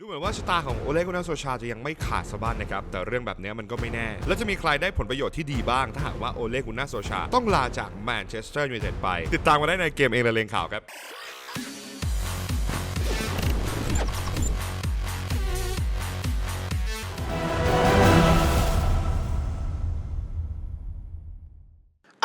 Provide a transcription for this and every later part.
ดูเหมือนว่าชะตาของโอเลกุนาโซชาจะยังไม่ขาดสะบั้นนะครับ แต่เรื่องแบบนี้มันก็ไม่แน่ แล้วจะมีใครได้ผลประโยชน์ที่ดีบ้าง ถ้าหากว่าโอเลกุนาโซชาต้องลาจากแมนเชสเตอร์ยูไนเต็ดไป ติดตามมาได้ในเกมเองละเลงข่าวครับ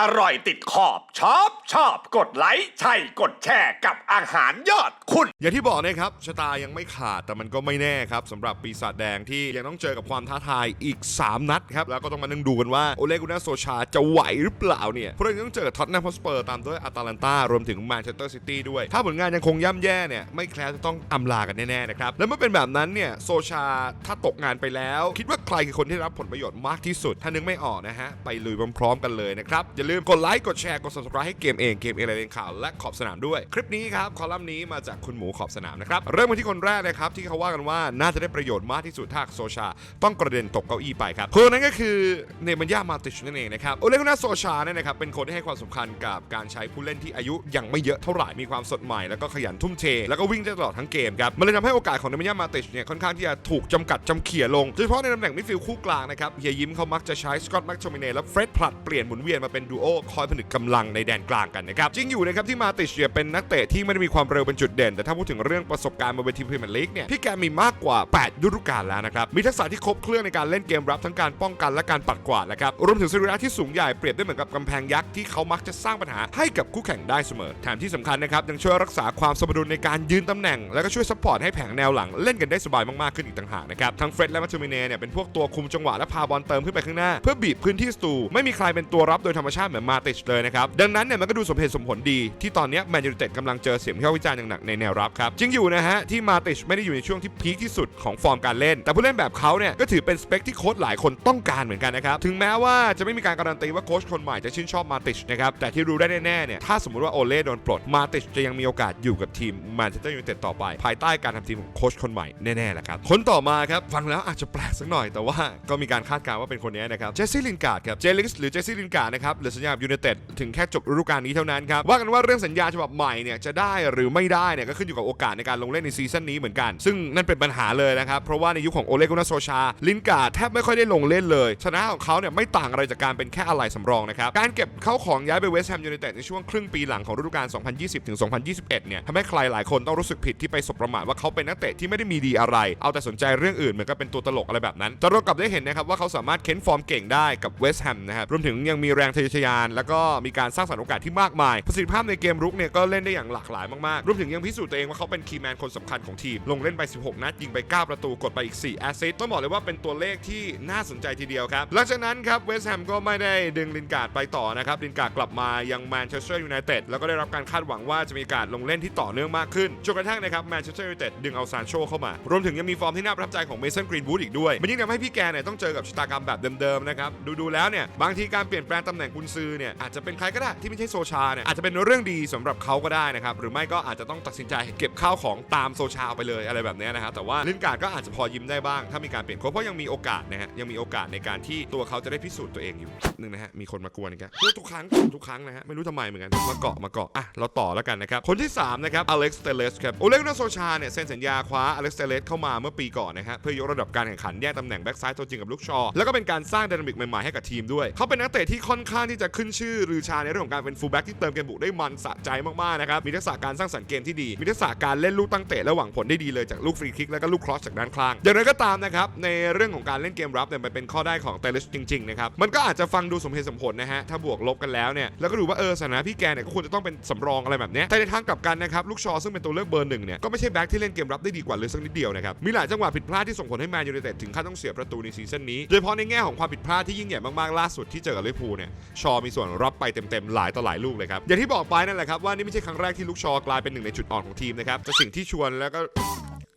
อร่อยติดขอบชอบชอบกดไลค์ใช่กดแชร์กับอาหารยอดคุณ อย่างที่บอกนะครับชะตายังไม่ขาดแต่มันก็ไม่แน่ครับสำหรับปีศาจแดงที่ยังต้องเจอกับความท้าทายอีก 3 นัดครับ แล้วก็ต้องมานั่งดูกันว่าโอเลกุนาโซชาจะไหวหรือเปล่าเนี่ยเพราะเรายังต้องเจอกับท็อตแนมฮอสเปอร์ตามด้วยอาตาลันตารวมถึงแมนเชสเตอร์ซิตี้ด้วย ถ้าผลงานยังคงย่ำแย่เนี่ยไม่แคล้วจะต้องอำลากันแน่ๆนะครับแล้วเมื่อเป็นแบบนั้นเนี่ยโซชาถ้าตกงานไปแล้ว คิดว่าใครคือคนที่รับผลประโยชน์มากที่สุดถ้านึกไม่ออกนะฮะไปลุยพร้อมๆกันเลยนะครับอย่าลืมกดไลค์กดแชร์กด subscribe ให้เกมเองเกมเองอะไรเองข่าวและขอบสนามด้วย คลิปนี้ครับคอลัมน์นี้มาจากคุณหมูขอบสนามนะครับเริ่มกันที่คนแรกนะครับที่เขาว่ากันว่าน่าจะได้ประโยชน์มากที่สุดถ้าโซชา ต้องกระเด็นตกเก้าอี้ไปครับคนนั้นก็คือเนมันยามาติชนั่นเองนะครับโอเลกุนาโซชาเนี่ยนะครับเป็นคนที่ให้ความสำคัญกับการใช้ผู้เล่นที่อายุยังไม่เยอะเท่าไหร่มีความสดใหม่แล้วก็ขยันทุ่มเท แล้วก็วิ่งได้ตลอดทั้งเกมครับมันเลยทำให้โอกาสของเนมันยามาติชเนี่ยค่อนข้างที่จะถูกจำกัดจำเขี่ยลงโดยเฉพาะในตำแหน่งมิดฟิลด์คู่กลางนะครับเฮียยิ้มเขามักจะใช้สกอตแม็กโทมิเนและเฟร็ดผลัดเปลี่ยนหมุนเวียนมาเป็นดูโอคอยผนึกกำลังในแดนกลางกันนะครับจริงอยู่นะครับที่มาติชเนี่ยเป็นนักเตะที่ไม่ได้มีความเร็วเป็นจุดเด่น แต่ถ้าพูดถึงเรื่องประสบการณ์มาเป็นทีมพรีเมียร์ลีกเนี่ยพี่แกมีมากกว่า 8 ฤดูกาลแล้วนะครับมีทักษะที่ครบเครื่องในการเล่นเกมรับทั้งการป้องกันและการปัดกวาดนะครับรวมถึงสรีระที่สูงใหญ่เปรียบได้เหมือนกับกำแพงยักษ์ที่เขามักจะสร้างปัญหาให้กับคู่แข่งได้เสมอแถมที่สำคัญนะครับยังช่วยรักษาความสมดุลในการยืนตำแหน่ง แล้วก็ช่วยซัพพอร์ตให้แผงแนวหลังเล่นกันได้สบายมากๆขึ้นอีกต่างหากนะครับทั้งเฟร็ดและมัตโตมิเน่เนี่ยเป็นพวกตัวคุมจังหวะและพาบอลเติมขึ้นไปข้างหน้าเพื่อบีบพื้นที่สตู ไม่มีใครเป็นตัวรับโดยธรรมชาติเหมือนมาติชเลยนะครับ ดังนั้นเนี่ยมันก็ดูสมเหตุสมผลดี ที่ตอนนี้แมนยูเต็ดกำลังเจอเสียงวิพากษ์วิจารณ์อย่างหนักในแนวรับครับจริงอยู่นะฮะที่มาติชไม่ได้อยู่ในช่วงที่พีคที่สุดของฟอร์มการเล่น แต่ผู้เล่นแบบเขาเนี่ยก็ถือเป็นสเปคที่โค้ชหลายคนต้องการเหมือนกันนะครับถึงแม้ว่าจะไม่มีการการันตีว่าโค้ชคนใหม่จะชื่นชอบมาติชนะครับแต่ที่รู้ได้แน่ๆเนี่ยถ้าสมมติว่าโอเล่โดนปลดมาติชจะยังมีโอกาสอยู่กับทีมแมนเชสเตอร์ยูไนเต็ดต่อไป ภายใต้การทำทีมของโค้ชคนใหม่แน่ๆแหละครับคนต่อมาครับฟังแล้วอาจจะแปลกสักหน่อยแต่ว่าก็มีการคาดการณ์ว่าเป็นคนนี้นะครับเจสซี่ลินการ์ดครับเจลิส์หรือเจสซี่ลินการ์ดนะครับเหลือสัญญากับยูไนเต็ดถึงแค่จบฤดูกาลนี้เท่านั้นครับว่ากันว่าเรื่องสัญญาฉบับใหม่เนี่ยจะได้หรือไม่ได้เนี่ยก็ขึ้นอยู่กับโอกาสในการลงเล่นในซีซั่นนี้เหมือนกัน ซึ่งนั่นเป็นปัญหาเลยนะครับเพราะว่าในยุคของโอเลกุนาโซชา ลินกาแทบไม่ค่อยได้ลงเล่นเลย ชนะของเขาเนี่ยไม่ต่างอะไรจากการเป็นแค่อะไรสำรองนะครับการเก็บเข้าของย้ายไปเวสต์แฮมยูไนเต็ดในช่วงครึ่งปีหลังของฤดูกาล 2020ถึง2021 เนี่ยทำให้ใครหลายคนต้องรู้สึกผิดที่ไปสบประมาทว่าเขาเป็นนักเตะที่ไม่ได้มีดีอะไร เอาแต่สนใจเรื่องอื่นเหมือนกับเป็นตัวตลกอะไรแบบนั้นแต่เรากลับได้เห็นนะครับว่าเขาสามารถเค้นฟอร์มเก่งได้กับเวสต์แฮมนะครับรวมถึงยังมีแรงทะเยอทยาน แล้วก็มีการสร้างสรรค์โอกาสที่มากมาย ประสิทธิภาพในเกมรุกเนี่ยก็เล่นได้อย่างหลากหลายมากๆรวมถึงยังพิสูจน์ตัวเองว่าเขาเป็นคีย์แมนคนสำคัญของทีม ลงเล่นไป 16 นัดยิงไป 9 ประตูกดไปอีก 4 แอสซิสต์ต้องบอกเลยว่าเป็นตัวเลขที่น่าสนใจทีเดียวครับหลังจากนั้นครับเวสต์แฮมก็ไม่ได้ดึงลินการ์ดไปต่อนะครับลินการ์ดกลับมายังแมนเชสเตอร์ยูไนเต็ดแล้วก็ได้รับการคาดหวังว่าจะมีการลงเล่นที่ต่อเนื่องมากขึ้นจนกระทั่งนะครับแมนเชสเตอร์ยูไนเต็ดดึงเอาซานโชเข้ามารวมถึงยังมีฟอร์มที่น่าประทับใจของเมสันกรีนวูดอีกด้วยมันยิ่งทำให้พี่แกเนี่ยต้องเจอกับชะตากรรมแบบเดิมๆนะครับดูๆแล้วเนี่ยบางทีการเปลี่ยนแปลงตำแหน่งกุนซือเนี่ยอาจจะเป็นใครก็ได้ที่ไม่ใช่โซชาเนี่ยอาจจะเป็นเรื่องดีสำหรับเขาก็ได้นะครับหรือไม่ก็อาจจะต้องตัดสินใจเก็บข้าวของตามโซชาไปเลยอะไรแบบนี้นะครับแต่ว่าลินการ์ดก็อาจจะพอยิ้มได้บ้าง ถ้ามีการเปลี่ยนโค้ชเพราะยังมีโอกาสนะฮะยังมีโอกาสในการที่ตัวเขาจะได้พิสูจน์ตัวเองอยู่หนึ่งนะฮะมีคนมากวนอีกแล้วทุกครั้งทุกครั้งนะฮะไม่รู้ทำไมเหมือนกันมาเกาะมาเกาะอะเราต่อแล้วกันนะครับคนที่สามนะครับอเล็กซ์เตเลสครับโอเล็กนาโซชาเนี่ยเซ็นสัญญาคว้าอเล็กซ์เตเลสเข้ามาเมื่อปีก่อนนะฮะเพื่อยกระดับการแข่งขันแยกตำแหน่งแบ็กซ้ายตัวจริงกับลูกชอแล้วก็เป็นการสร้างดนามิกใหม่ๆให้กับทีมด้วยเขาเป็นนักเตะที่ค่อนข้างที่จะขึ้นชื่อรือชาในเรื่องของการเป็นฟูลแบ็กที่เติมเกมบุกได้มันสะใจมากๆนะครับมีทักษะการสร้างสรรค์เกมที่ดี มีทักษะการเล่นลูกตั้งเตะและหวังผลได้ดีเลยจากลูกฟรีคิกแล้วก็ลูกครอสจากด้านข้างอย่างไรก็ตามนะครับในเรื่องของการเล่นเกมรับเนี่ยมันเป็นข้อได้ของเตลิสจริงๆนะครับมันก็อาจจะฟังดูสมเหตุสมผลนะฮะถ้าบวกลบกันแล้วเนี่ยแล้วก็ดูว่าเออสถานะพี่แกเนี่ยก็ควรจะต้องเป็นสำรองอะไรแบบเนี้ยแต่ในทางกลับกันนะครับลูกชอซึ่งเป็นตัวเลือกเบอร์หนึ่งเนี่ยก็ไม่ใช่แบ็กที่เล่นเกมรับได้ดีกว่าเลยสักนิดเดียวนะครับมีหลายจังหวะผิดพลาดที่ส่งผลให้แมนยูไนเต็ดถึงขั้นต้องเสียประตูในซีซั่นนี้โดยเฉพาะในแง่ของความผิดพลาดที่ยิ่งใหญ่มากๆล่าสุดที่เจอกับลิเวอร์พูลเนี่ยชมีส่วนรับไปเต็มๆหลายต่อหลายลูกเลยครับอย่างที่บอกไปนั่นแหละครับว่านี่ไม่ใช่ครั้งแรกที่ลูกชอกลายเป็นหนึ่งในจุดอ่อนของทีมนะครับแต่สิ่งที่ชวนแล้วก็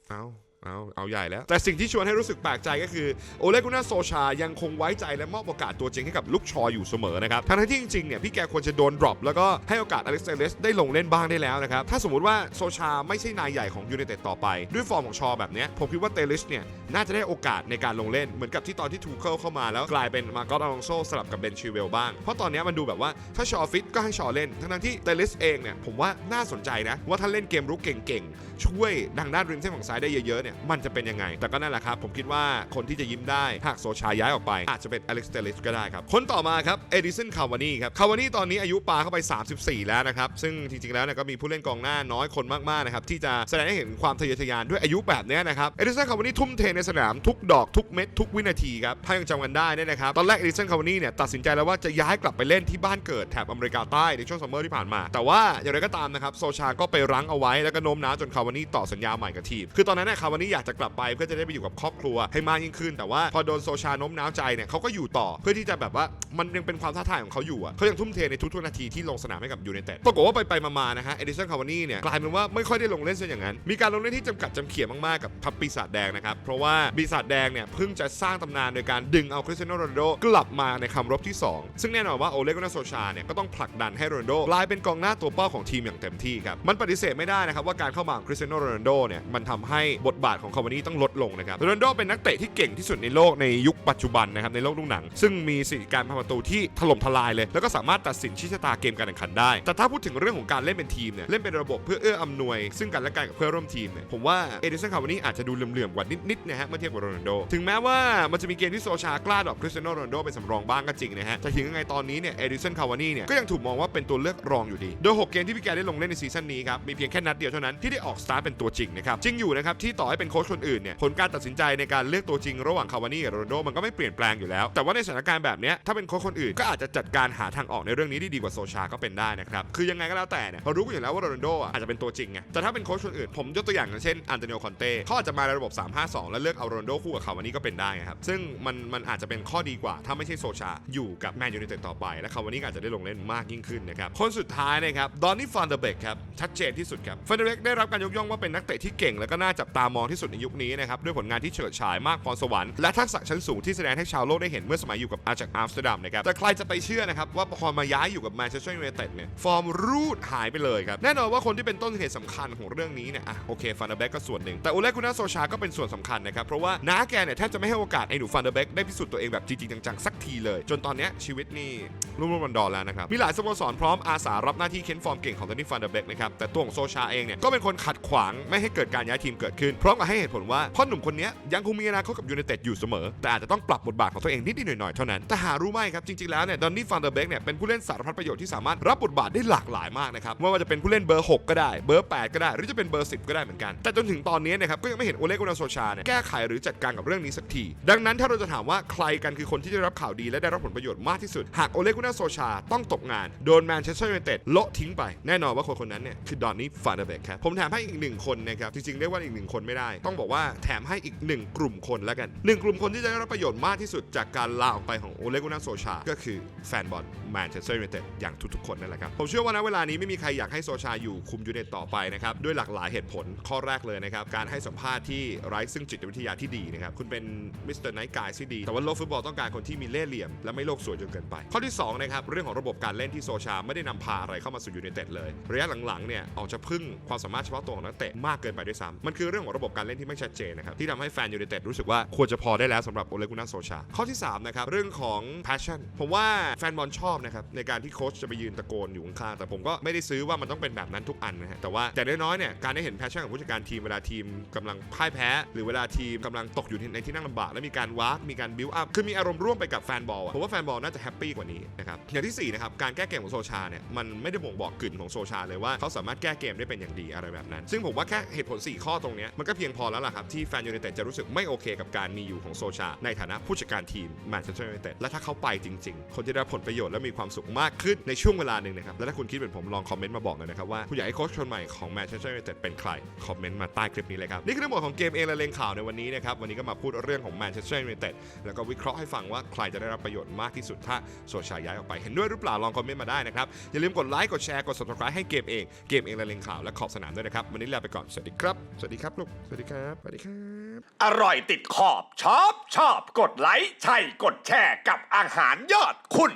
เอ้า เอาเอาใหญ่แล้ว แต่สิ่งที่ชวนให้รู้สึกแปลกใจก็คือ โอเลกุนาโซชายังคงไว้ใจและมอบโอกาสตัวจริงให้กับลูกชออยู่เสมอนะครับทั้งที่จริงๆเนี่ยพี่แกควรจะโดนดรอปแล้วก็ให้โอกาสอเล็กซ์เลสได้ลงเล่นบ้างได้แล้วนะครับถ้าสมมติว่าโซชาไม่ใช่นายใหญ่ของยูไนเต็ดต่อไป ด้วยฟอร์มของชอแบบเนี้ยผมคิดว่าเตลิสเนี่ยน่าจะได้โอกาสในการลงเล่นเหมือนกับที่ตอนที่ทูเคิลเข้ามาแล้วกลายเป็นมาร์กอตอลองโซสลับกับเบนชิเวลบ้างเพราะตอนนี้มันดูแบบว่าถ้าชอฟิตก็ให้ชอเล่น ทั้งที่เตลิสเองเนี่ยผมว่าน่าสนใจนะว่าถ้าเล่นเกมรุกเก่งๆช่วยดังด้านริมเส้นฝั่งซ้ายได้เยอะๆเนี่ยเนี่ยมันจะเป็นยังไง แต่ก็นั่นแหละครับ ผมคิดว่าคนที่จะยิ้มได้ หากโซชาย้ายออกไป อาจจะเป็นอเล็กซ์เตลิสก็ได้ครับ คนต่อมาครับเอดิสันคาวานีครับคาวานีตอนนี้อายุปาเข้าไป 34 แล้วนะครับ ซึ่งจริงๆแล้วเนี่ยก็มีผู้เล่นกองหน้าน้อยคนมากๆนะครับที่จะแสดงให้เห็นความทะเยอทะยานด้วยอายุแบบนี้นะครับเอดิสันคาวานีทุ่มเทในสนามทุกดอกทุกเม็ดทุกวินาทีครับถ้ายังจำกันได้เนี่ยนะครับตอนแรกเอดิสันคาวานีเนี่ยตัดสินใจแล้วว่าจะย้ายกลับไปเล่นที่บ้านเกิดแถบอเมริกาใต้ในช่วงซัมเมอร์ที่ผ่านมา แต่ว่าอย่างไรก็ตามนะครับโซชาก็ไปรั้งเอาไว้แล้วก็โน้มน้าวจนคาวานีต่อสัญญาใหม่กับทีมคือตอนนั้นเนี่ยคาวานีอยากจะกลับไปเพื่อจะได้ไปอยู่กับครอบครัวให้มากยิ่งขึ้น แต่ว่าพอโดนโซชาโน้มน้าวใจเนี่ยเขาก็อยู่ต่อเพื่อที่จะแบบว่ามันยังเป็นความท้าทายของเขาอยู่อะเขายังทุ่มเทในทุกๆนาทีที่ลงสนามให้กับยูไนเต็ดปรากฏว่าไปไปๆมาๆนะฮะเอดิสันคาวานี่เนี่ยกลายเป็นว่าไม่ค่อยได้ลงเล่นซะอย่างนั้น มีการลงเล่นที่จำกัดจำเขี่ยมากๆกับทัพปีศาจแดงนะครับเพราะว่าปีศาจแดงเนี่ยเพิ่งจะสร้างตำนานโดยการดึงเอาคริสเตียโนโรนัลโดกลับมาในคำรบที่ 2 ซึ่งแน่นอนว่าโอเลกุนาโซชาเนี่ยก็ต้องผลักดันให้โรนัลโดกลายเป็นกองหน้าตัวเป้าของทีมอย่างเต็มที่ครับมันปฏิเสธไม่ได้นะครับว่าการเข้ามาของคริสเตียโนโรนัลโดเนี่ยมันทำให้บทบาทของคาวานีต้องลดลงนะครับโรนัลโดเป็นนักเตะที่เก่งที่สุดในโลกในยุคปัจจุบันนะครับในโลกลูกหนัง ซึ่งมีสถิติการทำประตูที่ถล่มทลายเลย แล้วก็สามารถตัดสินชี้ชะตาเกมการแข่งขันได้ แต่ถ้าพูดถึงเรื่องของการเล่นเป็นทีมเนี่ยเล่นเป็นระบบเพื่อเอื้ออำนวย ซึ่งกันและกันกับเพื่อร่วมทีมเนี่ยผมว่าเอดิสันคาวานี่อาจจะดูเหลื่อมๆกว่านิดๆนะฮะเมื่อเทียบกับโรนัลโด ถึงแม้ว่ามันจะมีเกมที่โซชากล้าดรอกคริสเตียโนโรนัลโดเป็นสำรองบ้างก็จริงนะฮะแต่ถึงยังไงตอนนี้เนี่ยเอดิสันคาวานีเนี่ยก็ยังถูกมองว่าเป็นตัวเลือกรองอยู่ดี โดย 6 เกมที่พี่แกได้ลงเล่นในซีซั่นนี้ครับมีเพียงแค่นัดเดียวเท่านั้นที่ได้ออกสตาร์เป็นตัวจริงนะครับจริงอยู่นะครับที่ต่อให้เป็นโค้ชคนอื่นเนี่ยผลการตัดสินใจในการเลือกตัวจริงระหว่างคาวานีกับโรนโดมันก็ไม่เปลี่ยนแปลงอยู่แล้ว แต่ว่าในสถานการณ์แบบนี้ถ้าเป็นโค้ชคนอื่นก็อาจจะจัดการหาทางออกในเรื่องนี้ได้ดีกว่าโซชาก็เป็นได้นะครับคือยังไงก็แล้วแต่เนี่ยเรารู้กันอยู่แล้วว่าโรนโดอะอาจจะเป็นตัวจริงไงแต่ถ้าเป็นโค้ชคนอื่นผมยกตัวอย่างอย่างเช่นอันโตนิโอคอนเต้เขาอาจจะมาในระบบ 3-5-2 แล้วเลือกเอาโรนโดคู่กับคาวานีก็เป็นได้ครับซึ่งมันมันอาจจะเป็นข้อดีกว่า ถ้าไม่ใช่โซชาอยู่กับแมนยูไนเต็ดต่อไป และคาวานีก็อาจจะได้ลงเล่นมากยิ่งขึ้นนะครับคนสุดท้ายนะครับดอนนี่ฟันเดอร์เบกครับชัดเจนที่สุดครับฟันเดเบกได้รับการยกย่องว่าเป็นนักเตะที่เก่งและก็น่าจับตามองที่สุดในยุคนี้นะครับด้วยผลงานที่เฉิดฉายมากพรสวรรค์และทักษะชั้นสูงที่แสดงให้ชาวโลกได้เห็นเมื่อสมัยอยู่กับอาจากอัมสเตอร์ดัมนะครับแต่ใครจะไปเชื่อนะครับว่าพอมาย้ายอยู่กับแมนเชสเตอร์ยูไนเต็ดเนี่ยฟอร์มรูดหายไปเลยครับแน่นอนว่าคนที่เป็นต้นเหตุสำคัญของเรื่องนี้เนี่ยอะโอเคฟันเดอร์เบ็กก็ส่วนหนึ่งแต่โอเลกุนาโซชาก็เป็นส่วนสำคัญนะครับเพราะว่าน้าแกเนี่ยแทบจะไม่ให้โอกาสไอ้หนูฟันเดอร์เบ็กได้พิสูจน์ตัวเองแบบจริงๆจังๆสักทีเลย จนตอนเนี้ยชีวิตนี่รุ่มรุ่มดอนแล้วนะครับมีหลายสโมสรพร้อมอาสารับหน้าที่เค้นฟอร์มเก่งของตอนนี้ฟันเดอร์เบกนะครับแต่ตัวของโซชาเองเนี่ยก็เป็นคนขัดขวางไม่ให้เกิดการย้ายทีมเกิดขึ้นพรอมกับให้เหตุผลว่าพ่อหนุ่มคนนี้ยังคงมีอนาคตกับยูไนเต็ดอยู่เสมอ แต่อาจจะต้องปรับบทบาทของตัวเองนิดๆหน่อยๆเท่านั้น แต่หารู้ไหมครับ จริงๆแล้วเนี่ยดอนนี่ฟันเดอร์เบกเนี่ยเป็นผู้เล่นสารพัดประโยชน์ที่สามารถรับบทบาทได้หลากหลายมากนะครับไม่ว่าจะเป็นผู้เล่นเบอร์ 6 ก็ได้เบอร์ 8 ก็ได้ หรือจะเป็นเบอร์ 10 ก็ได้เหมือนกัน แต่จนถึงตอนนี้นะครับก็ยังไม่เห็นโอเลกุนาโซชาเนี่ยแก้ไขหรือจัดการกับเรื่องนี้สักที ดังนั้นถ้าเราจะถามว่าใครกันคือคนที่ได้รับข่าวดีและได้รับผลประโยชน์มากที่สุด หากโอเลกุนาโซชาต้องตกงานโดนแมนเชสเตอร์ยูไนเต็ดโละทิ้งไปแน่นอนว่าคนคนนั้นเนี่ยคือดอนนี่ฟันเดอร์เบกครับผมแถมให้อีกหนึ่งคนนะครับจริงๆเรียกว่าอีกหนึ่งคนไม่ได้ต้องบอกว่าแถมให้อีกหนึ่งกลุ่มคนแล้วกันหนึ่งกลุ่มคนที่จะได้รับประโยชน์มากที่สุดจากการลาออกไปของโอเลกุนาโซชา ก็คือแฟนบอลแมนเชสเตอร์ยูไนเต็ดอย่างทุกๆคนนั่นแหละครับ ผมเชื่อว่าณเวลานี้ไม่มีใครอยากให้โซชาอยู่คุมยูไนเต็ดต่อไปนะครับด้วยหลากหลายเหตุผลข้อแรกเลยนะครับการให้สัมภาษณ์ที่ไร้ซึ่งจิตวิทยาที่ดีนะครับคุณเป็นมิสเตอร์ไนท์กายที่ดีแต่ว่าโลกฟุตบอลต้องการคนที่มีเล่ห์เหลี่ยมและไม่โลกสวยจนเกินไป ข้อที่สองนะครับเรื่องของระบบการเล่นที่โซชาไม่ได้นำพาอะไรเข้ามาสู่ยูไนเต็ดเลย ระยะหลังๆเนี่ยออกจะพึ่งความสามารถเฉพาะตัวของนักเตะมากเกินไปด้วยซ้ำมันคือเรื่องของระบบการเล่นที่ไม่ชัดเจนนะครับที่ทำให้แฟนยูไนเต็ดรู้สึกว่าควรจะพอได้แล้วสำหรับโอเลกุนาโซชา ข้อที่3นะครับเรื่องของ passion ผมว่าแฟนบอลชอบนะครับในการที่โค้ชจะไปยืนตะโกนอยู่ข้างๆแต่ผมก็ไม่ได้ซื้อว่ามันต้องเป็นแบบนั้นทุกอันนะฮะแต่ว่าแต่น้อยๆเนี่ยการได้เห็น passion ของผู้จัดการทีมเวลาทีมกำลังพ่ายแพ้ หรือเวลาทีมกำลังตกอยู่ในที่นั่งลำบากแล้วมีการวาร์ปมีการบิวอัพคือมีอารมณ์ร่วมไปกับแฟนบอลผมว่าแฟนบอลน่าจะแฮปปี้กว่านี้นะครับอย่างที่สี่นะครับการแก้เกมของโซชาเนี่ยมันไม่ได้บ่งบอกกลิ่นของโซชาเลยว่าเขาสามารถแก้เกมได้เป็นอย่างดีอะไรแบบนั้น ซึ่งผมว่าแค่เหตุผล 4 ข้อตรงนี้มันก็เพียงพอแล้วล่ะครับ ที่แฟนยูไนเต็ดจะรู้สึกไม่โอเคกับการมีอยู่ของโซชา ในฐานะผู้จัดการทีมแมนเชสเตอร์ยูไนเต็ดและถ้าเขาไปจริง ๆ คนจะได้รับผลประโยชน์และมีความสุขมากขึ้นในช่วงเวลาหนึ่งนะครับและถ้าคุณคิดเหมือนผมลองคอมเมนต์มาบอกหน่อยนะครับว่าคุณอยากให้โค้ชคนใหม่ของแมนเชสเตอร์ยูไนเต็ดเป็นใครคอมเมนต์มาใต้คลิปนี้เลยครับนี่คือทั้งหมดของเกมเองและเลงข่าวในวันนี้นะครับวันนี้ก็มาพูดเรื่องของแมนเชสเตอร์ยูไนเต็ดแล้วก็วิเคราะห์ให้ฟังว่าใครจะได้รับประโยชน์มากที่สุดถ้าโซชาย้ายออกไปเห็นด้วยหรือเปล่าลองคอมเมนต์มาได้นะครับอย่าลืมกดไลค์กดแชร์กด subscribe ให้เกมเองเกมเองและเลงข่าวและขอบสนามด้วยนะครับวันนี้ลาไปก่อนสวัสดีครับสวัสดีครับลูกวัสดีครับ สวัสดีครับ อร่อยติดขอบชอบชอบกดไลค์ใช่กดแชร์กับอาหารยอดคุณ